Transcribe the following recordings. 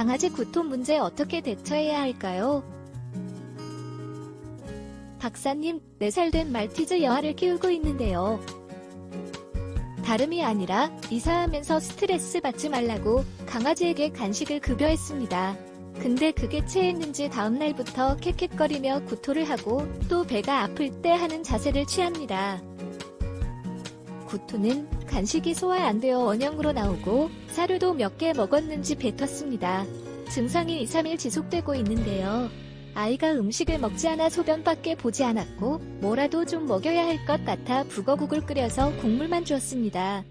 강아지 구토 문제 어떻게 대처해야 할까요? 박사님, 4살 된 말티즈 여아를 키우고 있는데요. 다름이 아니라 이사하면서 스트레스 받지 말라고 강아지에게 간식을 급여했습니다. 근데 그게 체했는지 다음날부터 캑캑거리며 구토를 하고 또 배가 아플 때 하는 자세를 취합니다. 구토는 간식이 소화 안 되어 원형으로 나오고 사료도 몇 개 먹었는지 뱉었습니다. 증상이 2, 3일 지속되고 있는데요. 아이가 음식을 먹지 않아 소변밖에 보지 않았고 뭐라도 좀 먹여야 할 것 같아 북어국을 끓여서 국물만 주었습니다.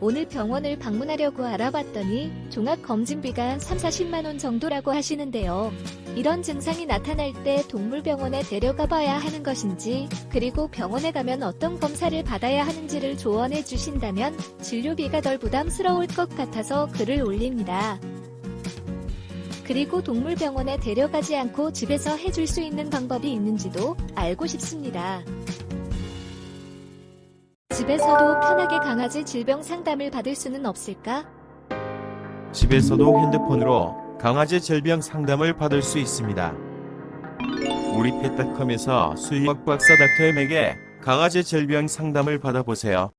오늘 병원을 방문하려고 알아봤더니 종합검진비가 3, 40만 원 정도라고 하시는데요. 이런 증상이 나타날 때 동물병원에 데려가 봐야 하는 것인지, 그리고 병원에 가면 어떤 검사를 받아야 하는지를 조언해 주신다면 진료비가 덜 부담스러울 것 같아서 글을 올립니다. 그리고 동물병원에 데려가지 않고 집에서 해줄 수 있는 방법이 있는지도 알고 싶습니다. 집에서도 편하게 강아지 질병 상담을 받을 수는 없을까? 집에서도 핸드폰으로 강아지 질병 상담을 받을 수 있습니다. 우리 펫닷컴에서 수의학 박사 닥터엠에게 강아지 질병 상담을 받아보세요.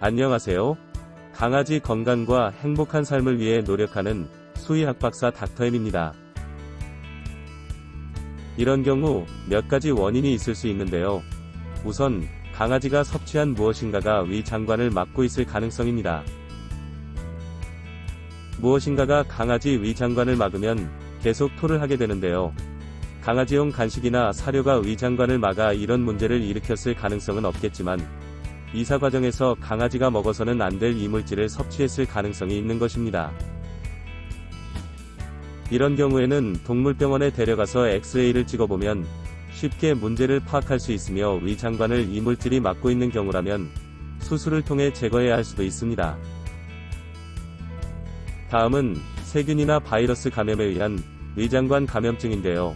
안녕하세요. 강아지 건강과 행복한 삶을 위해 노력하는 수의학 박사 닥터엠입니다. 이런 경우 몇 가지 원인이 있을 수 있는데요. 우선 강아지가 섭취한 무엇인가가 위 장관을 막고 있을 가능성입니다. 무엇인가가 강아지 위 장관을 막으면 계속 토를 하게 되는데요. 강아지용 간식이나 사료가 위 장관을 막아 이런 문제를 일으켰을 가능성은 없겠지만 이사 과정에서 강아지가 먹어서는 안 될 이물질을 섭취했을 가능성이 있는 것입니다. 이런 경우에는 동물병원에 데려가서 엑스레이를 찍어보면 쉽게 문제를 파악할 수 있으며 위 장관을 이물질이 막고 있는 경우라면 수술을 통해 제거해야 할 수도 있습니다. 다음은 세균이나 바이러스 감염에 의한 위장관 감염증인데요.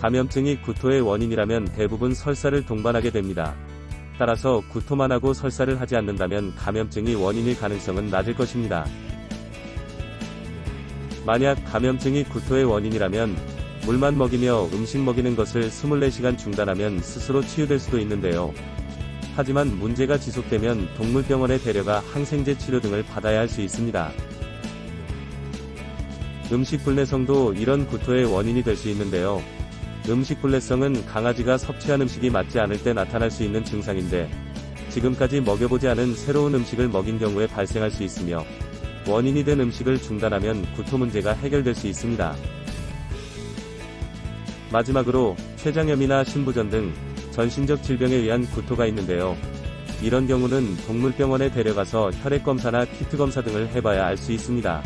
감염증이 구토의 원인이라면 대부분 설사를 동반하게 됩니다. 따라서 구토만 하고 설사를 하지 않는다면 감염증이 원인일 가능성은 낮을 것입니다. 만약 감염증이 구토의 원인이라면 물만 먹이며 음식 먹이는 것을 24시간 중단하면 스스로 치유될 수도 있는데요. 하지만 문제가 지속되면 동물병원에 데려가 항생제 치료 등을 받아야 할 수 있습니다. 음식 불내성도 이런 구토의 원인이 될 수 있는데요. 음식 불내성은 강아지가 섭취한 음식이 맞지 않을 때 나타날 수 있는 증상인데, 지금까지 먹여보지 않은 새로운 음식을 먹인 경우에 발생할 수 있으며, 원인이 된 음식을 중단하면 구토 문제가 해결될 수 있습니다. 마지막으로 췌장염이나 신부전 등 전신적 질병에 의한 구토가 있는데요. 이런 경우는 동물병원에 데려가서 혈액 검사나 키트 검사 등을 해봐야 알 수 있습니다.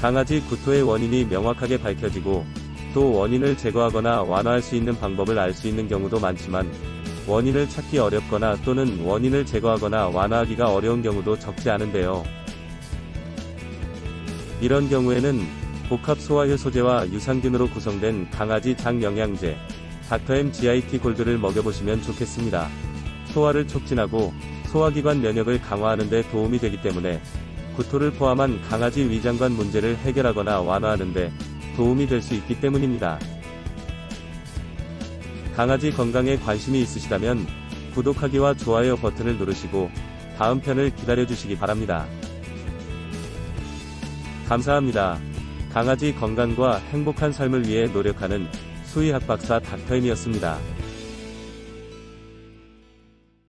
강아지 구토의 원인이 명확하게 밝혀지고 또 원인을 제거하거나 완화할 수 있는 방법을 알 수 있는 경우도 많지만 원인을 찾기 어렵거나 또는 원인을 제거하거나 완화하기가 어려운 경우도 적지 않은데요. 이런 경우에는 복합 소화효 소제와 유산균으로 구성된 강아지 장 영양제, 닥터엠 GIT 골드를 먹여보시면 좋겠습니다. 소화를 촉진하고 소화기관 면역을 강화하는 데 도움이 되기 때문에 구토를 포함한 강아지 위장관 문제를 해결하거나 완화하는 데 도움이 될 수 있기 때문입니다. 강아지 건강에 관심이 있으시다면 구독하기와 좋아요 버튼을 누르시고 다음 편을 기다려주시기 바랍니다. 감사합니다. 강아지 건강과 행복한 삶을 위해 노력하는 수의학 박사 닥터임이었습니다.